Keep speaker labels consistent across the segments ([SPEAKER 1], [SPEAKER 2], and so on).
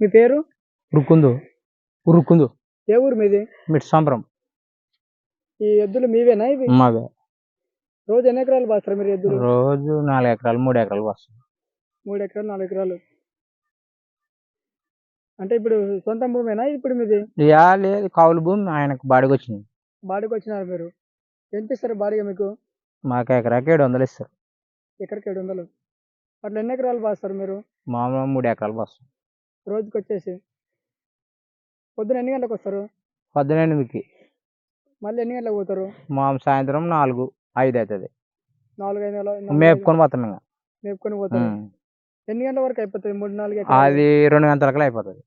[SPEAKER 1] మీ పేరు?
[SPEAKER 2] ఉరుకుందు ఉరుకుందు
[SPEAKER 1] ఏ ఊరు మీది?
[SPEAKER 2] మిట్ సంబరం.
[SPEAKER 1] ఈ ఎద్దులు మీవేనా ఇవి?
[SPEAKER 2] మావే.
[SPEAKER 1] రోజు ఎన్ని ఎకరాలు బాస్తారు మీరు ఎద్దులు?
[SPEAKER 2] రోజు నాలుగు ఎకరాలు మూడు ఎకరాలు వస్తాం
[SPEAKER 1] మూడు ఎకరాలు నాలుగు ఎకరాలు. అంటే ఇప్పుడు సొంత భూమేనా ఇప్పుడు మీది?
[SPEAKER 2] యా లేదు. కౌలు భూమి ఆయనకు బాడికి వచ్చింది
[SPEAKER 1] బాడీకి వచ్చినారు మీరు. ఎంత ఇస్తారు బాడీగా మీకు?
[SPEAKER 2] మాకు ఎకరాకి ఏడు వందలు ఇస్తారు.
[SPEAKER 1] ఎకరికి ఏడు వందలు. అట్లా ఎన్ని ఎకరాలు బాస్తారు మీరు?
[SPEAKER 2] మామూలు మూడు ఎకరాలు వస్తాం
[SPEAKER 1] రోజుకి వచ్చేసి పొద్దున ఎన్ని గంటలకు వస్తారు?
[SPEAKER 2] పద్దెనిమిదికి
[SPEAKER 1] మళ్ళీ ఎన్ని గంటలకు పోతారు?
[SPEAKER 2] మా సాయంత్రం నాలుగు ఐదు అవుతుంది
[SPEAKER 1] నాలుగు ఐదు ఐదు
[SPEAKER 2] మేపుకొని పోతాం ఇంకా
[SPEAKER 1] మేపుకొని పోతారు.
[SPEAKER 2] ఉం.
[SPEAKER 1] ఎన్ని గంటల వరకు అయిపోతుంది? మూడు నాలుగు ఎకరాలు?
[SPEAKER 2] అది రెండు గంటలకల్లా అయిపోతుంది.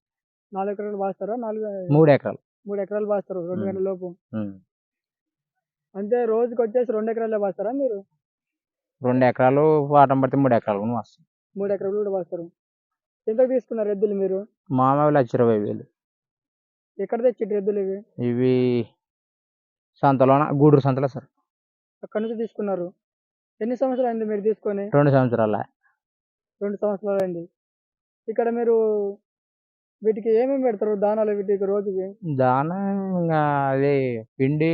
[SPEAKER 1] నాలుగు ఎకరాలు బాస్తారా నాలుగు
[SPEAKER 2] మూడు ఎకరాలు.
[SPEAKER 1] మూడు ఎకరాలు బాస్తారు రెండు. గంటల లోపు. అంటే రోజుకి వచ్చేసి రెండు ఎకరాలే బాస్తారా మీరు?
[SPEAKER 2] రెండు ఎకరాలు వాటం పడితే మూడు ఎకరాలు కూడా వస్తాం.
[SPEAKER 1] మూడు ఎకరాలు కూడా బాస్తారు ఎంతకు తీసుకున్నారు ఎద్దులు మీరు?
[SPEAKER 2] మామూలు లక్ష ఇరవై వేలు.
[SPEAKER 1] ఎక్కడ తెచ్చిండ్రు ఎద్దులు ఇవి?
[SPEAKER 2] ఇవి సంతలోన గూడూరు సంతలో సార్.
[SPEAKER 1] అక్కడ నుంచి తీసుకున్నారు. ఎన్ని సంవత్సరాలు అయింది మీరు తీసుకొని?
[SPEAKER 2] రెండు సంవత్సరాల.
[SPEAKER 1] రెండు సంవత్సరాలు అయింది. ఇక్కడ మీరు వీటికి ఏమేమి పెడతారు? దానాలు వీటికి రోజుకి?
[SPEAKER 2] దాన ఇంకా అది పిండి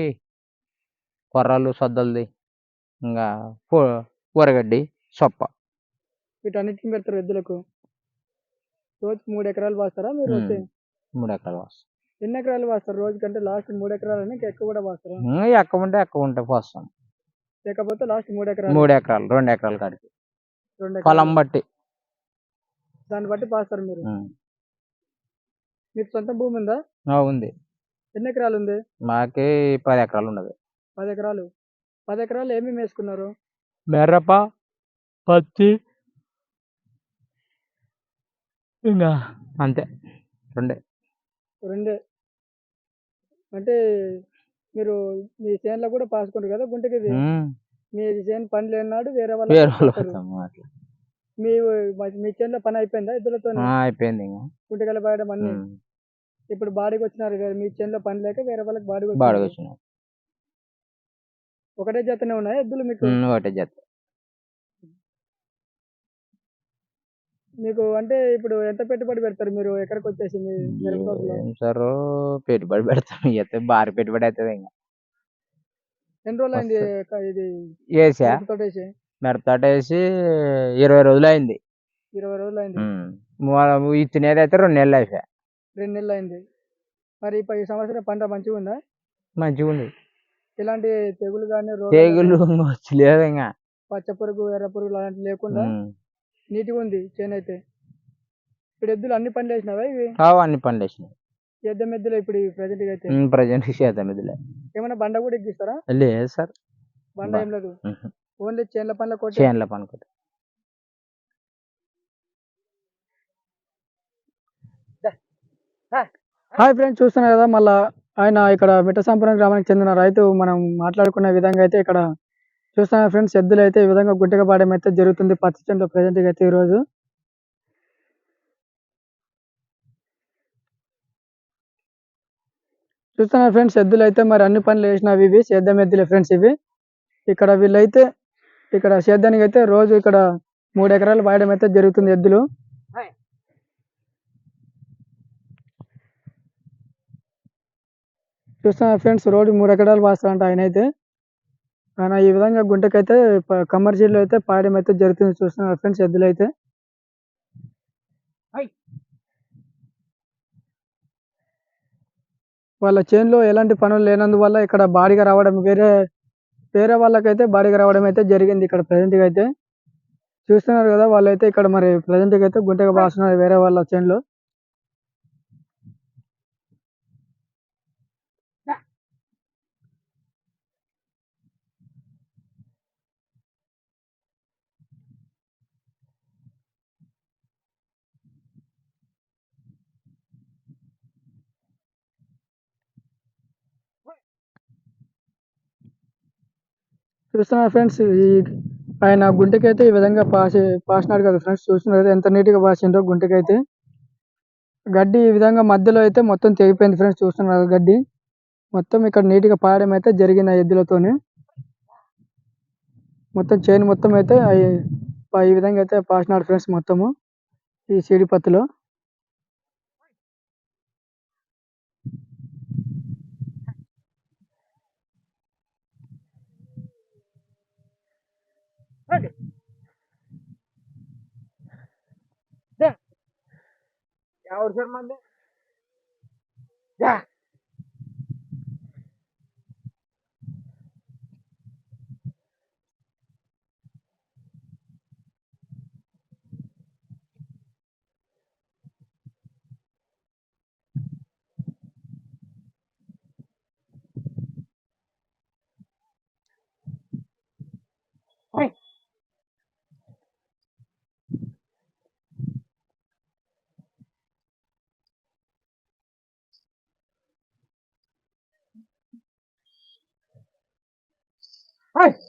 [SPEAKER 2] కొర్రలు సద్దలది ఇంకా కూరగడ్డి సొప్ప.
[SPEAKER 1] వీటన్నిటిని పెడతారు ఎద్దులకు? రోజుకి మూడు ఎకరాలు బాస్తారా మీరు. వచ్చి
[SPEAKER 2] మూడు ఎకరాలు వస్తాం.
[SPEAKER 1] ఎన్ని ఎకరాలు బాస్తారు రోజుకంటే లాస్ట్ మూడు ఎకరాలు అని ఇంకా ఎక్కువ కూడా బాస్తారా
[SPEAKER 2] ఇంకా ఎక్కువ ఉంటే ఎక్కువ ఉంటే పోస్తాం.
[SPEAKER 1] లేకపోతే లాస్ట్ మూడు ఎకరాలు?
[SPEAKER 2] మూడు ఎకరాలు రెండు ఎకరాల కాడికి.
[SPEAKER 1] రెండు
[SPEAKER 2] పొలం
[SPEAKER 1] ఎకరాలు
[SPEAKER 2] బట్టి.
[SPEAKER 1] దాన్ని బట్టి బాస్తారు మీరు. మీకు సొంత భూమి ఉందా?
[SPEAKER 2] ఆ, ఉంది.
[SPEAKER 1] ఎన్ని ఎకరాలు ఉంది?
[SPEAKER 2] మాకి పది ఎకరాలు ఉన్నది.
[SPEAKER 1] పది ఎకరాలు. పది ఎకరాలు ఏమేమి వేసుకున్నారు?
[SPEAKER 2] మిరప పత్తి ఇంకా అంతే. రెండే.
[SPEAKER 1] రెండే. అంటే మీరు మీ చేనులో కూడా పాసుకుంటారు కదా గుంటకి ఇది?
[SPEAKER 2] ఉం.
[SPEAKER 1] మీ చేను పని లేనాడు వేరే
[SPEAKER 2] వేరే
[SPEAKER 1] వాళ్ళు
[SPEAKER 2] వాళ్ళు
[SPEAKER 1] పాస్తారు.
[SPEAKER 2] పోతాము అట్లా.
[SPEAKER 1] మీ మీ చేనులో పని అయిపోయిందా ఎద్దులతో
[SPEAKER 2] ఆ, అయిపోయింది ఇంకా.
[SPEAKER 1] గుంటకెళ్ళ పాయడం అన్ని?
[SPEAKER 2] ఉం.
[SPEAKER 1] ఇప్పుడు బాడీకి వచ్చినారు వేరే మీ చేనులో పని లేక వేరే వాళ్ళకి బాడీకి
[SPEAKER 2] బాడికి
[SPEAKER 1] వచ్చినారు
[SPEAKER 2] వచ్చినాం.
[SPEAKER 1] ఒకటే జతనే ఉన్నాయి ఎద్దులు మీకు?
[SPEAKER 2] ఒకటే జత
[SPEAKER 1] మీకు అంటే ఇప్పుడు ఎంత పెట్టుబడి పెడతారు మీరు? ఎక్కడికి వచ్చేసి మీ మిరప తోటలో?
[SPEAKER 2] ఏం సార్? పెట్టుబడి పెడతాం. అయితే భారీ పెట్టుబడి అవుతుంది ఇంకా
[SPEAKER 1] ఎన్ని రోజులు అయింది ఇది
[SPEAKER 2] వేసా
[SPEAKER 1] మిరప తోట వేసి?
[SPEAKER 2] మిరపతోట వేసి ఇరవై రోజులు అయింది
[SPEAKER 1] ఇరవై రోజులు అయింది
[SPEAKER 2] తినేది అయితే రెండు నెలలు అయిపోయా.
[SPEAKER 1] రెండు నెలలు అయింది మరి ఈ సంవత్సరం పంట మంచిగా ఉందా?
[SPEAKER 2] మంచిగా ఉంది.
[SPEAKER 1] ఇలాంటి తెగులు కానీ
[SPEAKER 2] తెగులు వచ్చి లేదు ఇంకా
[SPEAKER 1] పచ్చ పురుగు ఎర్ర పురుగు అలాంటివి లేకుండా. నీట్గా ఉంది చేను అయితే. ఇప్పుడు ఎద్దులు అన్ని పనులు వేసినావా ఇవి?
[SPEAKER 2] అన్ని పనులు వేసినాయి
[SPEAKER 1] ఎద్దం ఎద్దులు ఇప్పుడు ప్రజెంట్ అయితే?
[SPEAKER 2] ప్రజెంట్ చేద్దాం ఇదిలే
[SPEAKER 1] ఏమైనా బండ కూడా ఎక్కిస్తారా?
[SPEAKER 2] లేదు సార్.
[SPEAKER 1] బండ ఏం లేదు. ఓన్లీ చేనుల పనుల కొట్టి
[SPEAKER 2] చేనుల పనుకోట
[SPEAKER 1] హాయ్ ఫ్రెండ్స్ చూస్తున్నారు కదా మళ్ళా ఆయన ఇక్కడ మిట్టసాంపురం గ్రామానికి చెందిన రైతు మనం మాట్లాడుకునే విధంగా అయితే ఇక్కడ చూస్తున్నా ఫ్రెండ్స్ ఎద్దులు అయితే ఈ విధంగా గుడ్డగా పాడడం అయితే జరుగుతుంది. పత్తి చెండు ప్రజెంట్గా అయితే ఈ రోజు ఫ్రెండ్స్ ఎద్దులు అయితే మరి అన్ని పనులు వేసినవి ఇవి సేద్యం ఎద్దులే ఫ్రెండ్స్ ఇవి. ఇక్కడ వీళ్ళైతే ఇక్కడ సేద్యానికి అయితే రోజు ఇక్కడ మూడు ఎకరాలు పాయడం అయితే జరుగుతుంది ఎద్దులు. చూస్తున్నా ఫ్రెండ్స్ రోడ్డు మూడు ఎకరాలు పాస్తారంట ఆయన అయితే. ఆయన ఈ విధంగా గుంటకైతే కమర్షియల్ అయితే పాయడం అయితే జరుగుతుంది చూస్తున్నారు ఫ్రెండ్స్ ఎద్దులు అయితే వాళ్ళ చేనులో ఎలాంటి పనులు లేనందువల్ల ఇక్కడ బాడిగా రావడం వేరే వేరే వాళ్ళకైతే బాడిగా రావడం అయితే జరిగింది ఇక్కడ present గా అయితే. చూస్తున్నారు కదా వాళ్ళైతే ఇక్కడ మరి present గా అయితే గుంటగా బాస్తున్నారు వేరే వాళ్ళ చేనులో. చూస్తున్నారు ఫ్రెండ్స్ ఈ ఆయన గుంటకైతే ఈ విధంగా పాసి పాసినాడు కదా ఫ్రెండ్స్ చూస్తున్నారు కదా ఎంత నీట్గా పాసిండో గుంటకైతే గడ్డి ఈ విధంగా మధ్యలో అయితే మొత్తం తెగిపోయింది ఫ్రెండ్స్ చూస్తున్నారు గడ్డి. మొత్తం ఇక్కడ నీట్గా పాయడం అయితే జరిగింది ఆ ఎద్దులతోనే. మొత్తం చైన్ మొత్తం అయితే ఈ విధంగా అయితే పాసినాడు ఫ్రెండ్స్ మొత్తము. ఈ సీడి పత్తిలో
[SPEAKER 2] ఎవరు సార్ మంది యా Hey! Hi